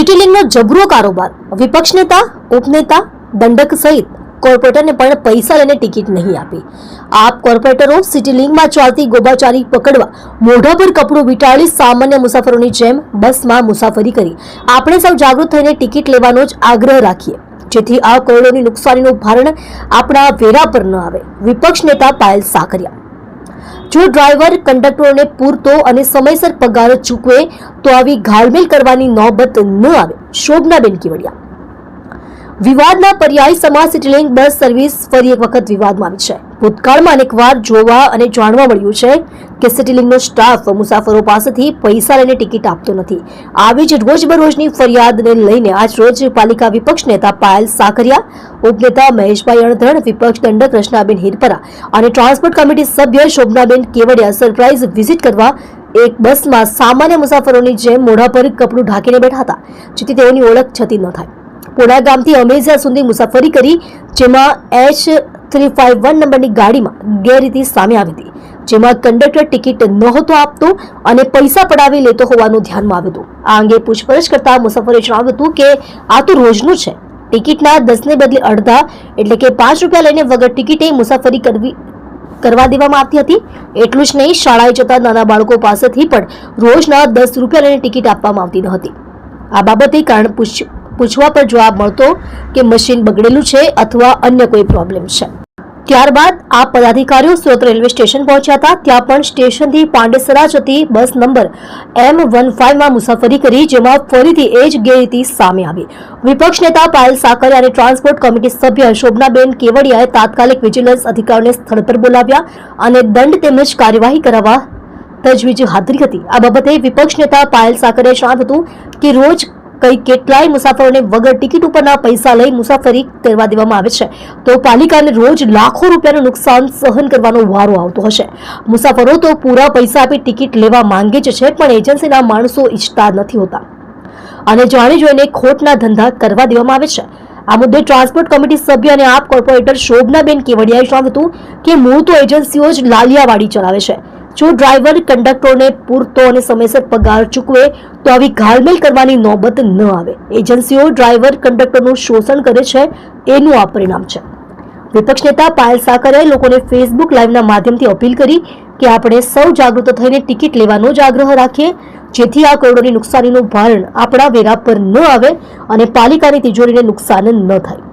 સિટીલિંગનો જબરો કારોબાર. વિપક્ષ નેતા, ઉપનેતા, દંડક સહિત કોર્પોરેટરને પણ પૈસા લઈને ટિકિટ નહીં આપી. આપ કોર્પોરેટરો સિટીલિંગમાં ચાલતી ગોબાચારી પકડવા મોઢા પર કપડું વીંટાળી સામાન્ય મુસાફરોની જેમ બસમાં મુસાફરી કરી. આપણે સૌ જાગૃત થઈને ટિકિટ લેવાનો જ આગ્રહ રાખીએ. જેથી આ કરોડોની નુકસાનીનું ભારણ આપણા વેરા પર ન આવે. વિપક્ષ નેતા પાયલ સાકરિયા. જો ડ્રાઈવર કંડક્ટરોને પૂરતો અને સમયસર પગાર ચૂકવે, તો આવી ઘાલમેલ કરવાની નોબત ન આવે. શોભનાબેન કેવડિયા. વિવાદના પર્યાય સમા સિટીલિંક બસ સર્વિસ ફરી એક વખત વિવાદમાં આવી છે. ભૂતકાળમાં અનેકવાર જોવા અને જાણવા મળ્યું છે કે સિટીલિંગનો સ્ટાફ મુસાફરો પાસેથી પૈસા લઈને ટિકિટ આપતો નથી. આવી જ રોજબરોજની ફરિયાદને લઈને આજ રોજ પાલિકા વિપક્ષ નેતા પાયલ સાકરિયા, ઉપનેતા મહેશભાઈ અણધણ, વિપક્ષ દંડક રચનાબેન હિરપરા અને ટ્રાન્સપોર્ટ કમિટી સભ્ય શોભનાબેન કેવડિયા સરપ્રાઇઝ વિઝિટ કરવા એક બસમાં સામાન્ય મુસાફરોની જેમ મોઢા પર કપડું ઢાંકીને બેઠા હતા, જેથી તેઓની ઓળખ છતી ન થાય. પોડા ગામથી અમેઝા સુધી મુસાફરી કરી, જેમાં એચ થ્રી ફાઇવ વન નંબરની ગાડીમાં ગેરરીતિ સામે આવી હતી, જેમાં કંડક્ટર ટિકિટ નહોતો આપતો અને પૈસા પડાવી લેતો હોવાનું ધ્યાનમાં આવ્યું હતું. આ અંગે પૂછપરછ કરતા મુસાફરે જણાવ્યું હતું કે આ તો રોજનું છે. ટિકિટના દસને બદલે અડધા એટલે કે પાંચ રૂપિયા લઈને વગર ટિકિટે મુસાફરી કરવી, કરવા દેવામાં આવતી હતી. એટલું જ નહીં, શાળાએ જતા નાના બાળકો પાસેથી પણ રોજના દસ રૂપિયા લઈને ટિકિટ આપવામાં આવતી ન હતી આ બાબતે કારણ પૂછ, પૂછવા પર જવાબ મળતો કે મશીન બગડેલું છે અથવા અન્ય કોઈ પ્રોબ્લેમ છે. ત્યારબાદ આ પદાધિકારીઓ સુરત રેલવે સ્ટેશન પહોંચ્યા હતા. ત્યાં પણ સ્ટેશનથી પાંડેસરા જતી બસ નંબર એમ વન ફાઈવમાં મુસાફરી કરી, જેમાં ફરીથી એ જ ગેરરીતિ સામે આવી. વિપક્ષ નેતા પાયલ સાકરિયા અને ટ્રાન્સપોર્ટ કમિટી સભ્ય શોભનાબેન કેવડિયાએ તાત્કાલિક વિજિલન્સ અધિકારીને સ્થળ પર બોલાવ્યા અને દંડ તેમજ કાર્યવાહી કરાવવા તજવીજ હાજરી હતી. આ બાબતે વિપક્ષ નેતા પાયલ સાકરે જણાવ્યું હતું કે રોજ કઈ કેટલાય મુસાફરોને વગર ટિકિટ ઉપરના પૈસા લઈ મુસાફરી કરવા દેવામાં આવે છે. તો પાલિકાને રોજ લાખો રૂપિયાનું નુકસાન સહન કરવાનો વારો આવતો હશે. મુસાફરો તો પૂરા પૈસા આપી ટિકિટ લેવા માંગે જ છે, પણ એજન્સીના માણસો ઈચ્છતા નથી હોતા. અને જાણી જોઈને ખોટના ધંધા કરવા દેવામાં આવે છે. આ મુદ્દે ટ્રાન્સપોર્ટ કમિટી સભ્ય અને આપ કોર્પોરેટર શોભનાબેન કેવડિયાએ જણાવ્યું હતું કે મૂળ તો એજન્સીઓ જ લાલિયાવાડી ચલાવે છે. જો ડ્રાઈવર કંડક્ટરને પૂરતો અને સમયસર પગાર ચૂકવે, તો આવી ઘાલમેલ કરવાની નોબત ન આવે. એજન્સીઓ ડ્રાઈવર કંડક્ટરનું શોષણ કરે છે, એનું આ પરિણામ છે. વિપક્ષ નેતા પાયલ સાકરે લોકોને ફેસબુક લાઈવના માધ્યમથી અપીલ કરી કે આપણે સૌ જાગૃત થઈને ટિકિટ લેવાનો જ આગ્રહ રાખીએ, જેથી આ કરોડોની નુકસાનીનું ભારણ આપણા વેરા પર ન આવે અને પાલિકાની તિજોરીને નુકસાન ન થાય.